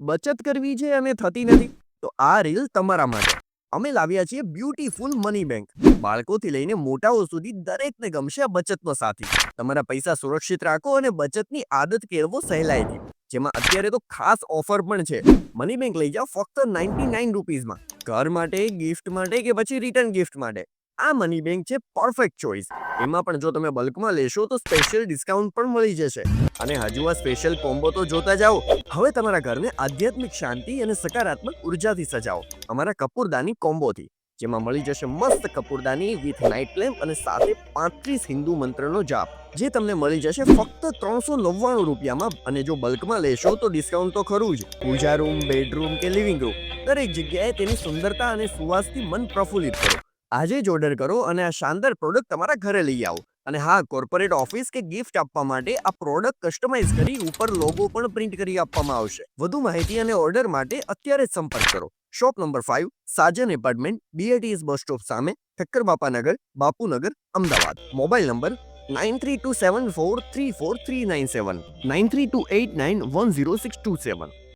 બચત કરવી છે અને થતી નથી, તો આ રીલ તમારા માટે. અમે લાવ્યા છીએ બ્યુટીફુલ મની બેંક. બાળકોથી લઈને મોટાઓ સુધી દરેકને ગમશે બચતનો સાથી. તમારા પૈસા સુરક્ષિત રાખો અને બચતની આદત કેળવો સહેલાઈથી. જેમાં અત્યારે તો ખાસ ઓફર પણ છે. મની બેંક લઈ જાઓ ફક્ત નાઇન્ટી નાઇન રૂપીઝમાં. ઘર માટે ગિફ્ટ માટે કે પછી રિટર્ન ગિફ્ટ માટે. આ મની બેંક છે પરફેક્ટ ચોઇસ એમાં પણ જો તમે બલ્કમાં લેશો તો સ્પેશિયલ ડિસ્કાઉન્ટ પણ મળી જશે. અને હજુ આ સ્પેશિયલ કોમ્બો તો જોતા જાઓ. હવે તમારા ઘરને આધ્યાત્મિક શાંતિ અને સકારાત્મક ઉર્જાથી સજાવો. અમારા કપૂરદાની કોમ્બોથી, જેમાં મળી જશે મસ્ત કપૂરદાની વિથ નાઇટ લેમ્પ અને સાથે પાંત્રીસ હિન્દુ મંત્રનો જાપ, જે તમને મળી જશે ફક્ત ત્રણસો નવ્વાણું રૂપિયામાં. અને જો બલ્કમાં લેશો તો ડિસ્કાઉન્ટ તો ખરું જ. પૂજા રૂમ બેડરૂમ કે લિવિંગ રૂમ દરેક જગ્યાએ તેની સુંદરતા અને સુવાસથી મન પ્રફુલ્લિત કરો. આજે જ ઓર્ડર કરો અને આ શાનદાર પ્રોડક્ટ તમારા ઘરે લઈ આવો. અને હા કોર્પોરેટ ઓફિસ કે ગિફ્ટ આપવા માટે આ પ્રોડક્ટ કસ્ટમાઇઝ કરી ઉપર લોગો પણ પ્રિન્ટ કરી આપવામાં આવશે. વધુ માહિતી અને ઓર્ડર માટે અત્યારે જ સંપર્ક કરો. Shop number five Sajan apartment BRTS bus stop સામે, Thakkar Bapanagar, Bapunagar, Ahmedabad. Mobile number nine three two seven four three four three nine seven nine three two eight nine one zero six two seven